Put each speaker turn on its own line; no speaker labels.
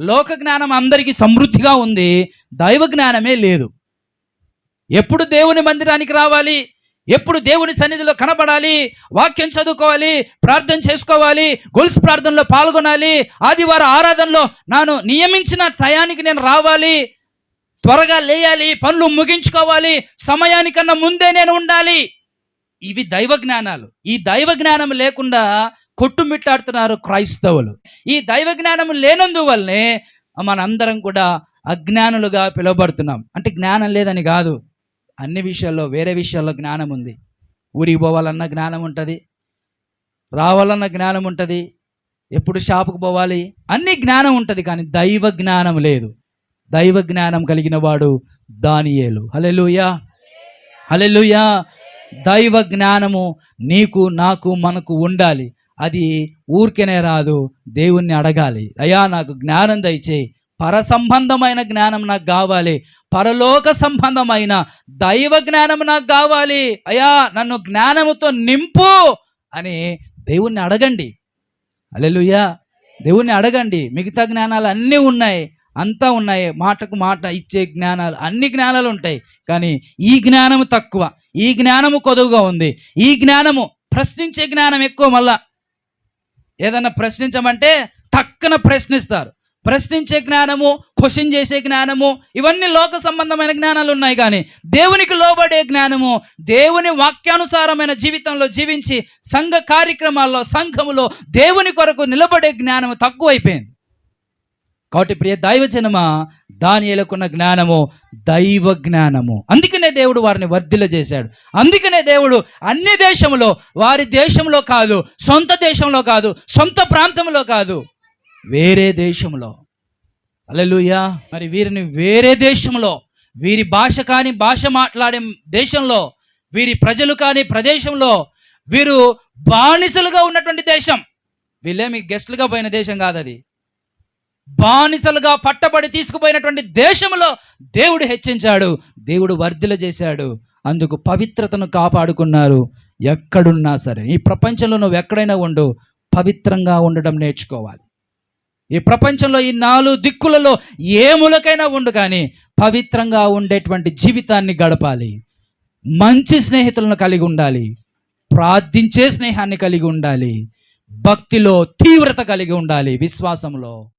లోక జ్ఞానం అందరికీ సమృద్ధిగా ఉంది దైవ జ్ఞానమే లేదు. ఎప్పుడు దేవుని మందిరానికి రావాలి? ఎప్పుడు దేవుని సన్నిధిలో కనబడాలి? వాక్యం చదువుకోవాలి? ప్రార్థన చేసుకోవాలి? గొలుసు ప్రార్థనలో పాల్గొనాలి? ఆదివారం ఆరాధనలో నాను నియమించిన టయానికి నేను రావాలి. త్వరగా లేయాలి పనులు ముగించుకోవాలి సమయానికన్నా ముందే నేను ఉండాలి. ఇవి దైవ జ్ఞానాలు. ఈ దైవ జ్ఞానం లేకుండా కొట్టుమిట్టాడుతున్నారు క్రైస్తవులు. ఈ దైవ జ్ఞానం లేనందువల్లనే మనందరం కూడా అజ్ఞానులుగా పిలువబడుతున్నాం. అంటే జ్ఞానం లేదని కాదు. అన్ని విషయాల్లో వేరే విషయాల్లో జ్ఞానం ఉంది. ఊరికి పోవాలన్న జ్ఞానం ఉంటుంది. రావాలన్న జ్ఞానం ఉంటుంది. ఎప్పుడు షాపుకు పోవాలి? అన్ని జ్ఞానం ఉంటుంది కానీ దైవ జ్ఞానం లేదు. దైవ జ్ఞానం కలిగిన వాడు దానియేలు. హలెలుయా హలెలుయా దైవ జ్ఞానము నీకు నాకు మనకు ఉండాలి. అది ఊరికేనే రాదు. దేవుణ్ణి అడగాలి. అయ్యా నాకు జ్ఞానం దయచేయి. పర సంబంధమైన జ్ఞానం నాకు కావాలి. పరలోక సంబంధమైన దైవ జ్ఞానం నాకు కావాలి. అయ్యా నన్ను జ్ఞానముతో నింపు అని దేవుణ్ణి అడగండి. అలెలుయ్యా దేవుణ్ణి అడగండి. మిగతా జ్ఞానాలు అన్నీ ఉన్నాయి. అంతా ఉన్నాయి. మాటకు మాట ఇచ్చే జ్ఞానాలు అన్ని జ్ఞానాలు ఉంటాయి. కానీ ఈ జ్ఞానము తక్కువ. ఈ జ్ఞానము కొదువుగా ఉంది. ఈ జ్ఞానము ప్రశ్నించే జ్ఞానం ఎక్కువ మళ్ళా ఏదైనా ప్రశ్నించమంటే తక్కన ప్రశ్నిస్తారు. ప్రశ్నించే జ్ఞానము క్వశ్చన్ చేసే జ్ఞానము ఇవన్నీ లోక సంబంధమైన జ్ఞానాలు ఉన్నాయి కానీ దేవునికి లోబడే జ్ఞానము దేవుని వాక్యానుసారమైన జీవితంలో జీవించి సంఘ కార్యక్రమాల్లో సంఘములో దేవుని కొరకు నిలబడే జ్ఞానము తక్కువైపోయింది. కాబట్టి ప్రియ దాని దానియలకున్న జ్ఞానము దైవ జ్ఞానము. అందుకనే దేవుడు వారిని వర్ధిల చేశాడు. అందుకనే దేవుడు అన్ని దేశంలో వారి దేశంలో కాదు సొంత దేశంలో కాదు సొంత ప్రాంతంలో కాదు వేరే దేశంలో అలలుయా మరి వీరిని వేరే దేశంలో వీరి భాష కాని భాష మాట్లాడే దేశంలో వీరి ప్రజలు కాని ప్రదేశంలో వీరు బానిసలుగా ఉన్నటువంటి దేశం. వీళ్ళేమి గెస్టులుగా పోయిన దేశం కాదు అది బానిసలుగా పట్టబడి తీసుకుపోయినటువంటి దేశంలో దేవుడు హెచ్చించాడు. దేవుడు వర్ధిల చేశాడు. అందుకు పవిత్రతను కాపాడుకున్నారు. ఎక్కడున్నా సరే ఈ ప్రపంచంలో నువ్వు ఎక్కడైనా ఉండు పవిత్రంగా ఉండడం నేర్చుకోవాలి. ఈ ప్రపంచంలో ఈ నాలుగు దిక్కులలో ఏ మూలకైనా ఉండు కానీ పవిత్రంగా ఉండేటువంటి జీవితాన్ని గడపాలి. మంచి స్నేహితులను కలిగి ఉండాలి. ప్రార్థించే స్నేహాన్ని కలిగి ఉండాలి. భక్తిలో తీవ్రత కలిగి ఉండాలి విశ్వాసంలో.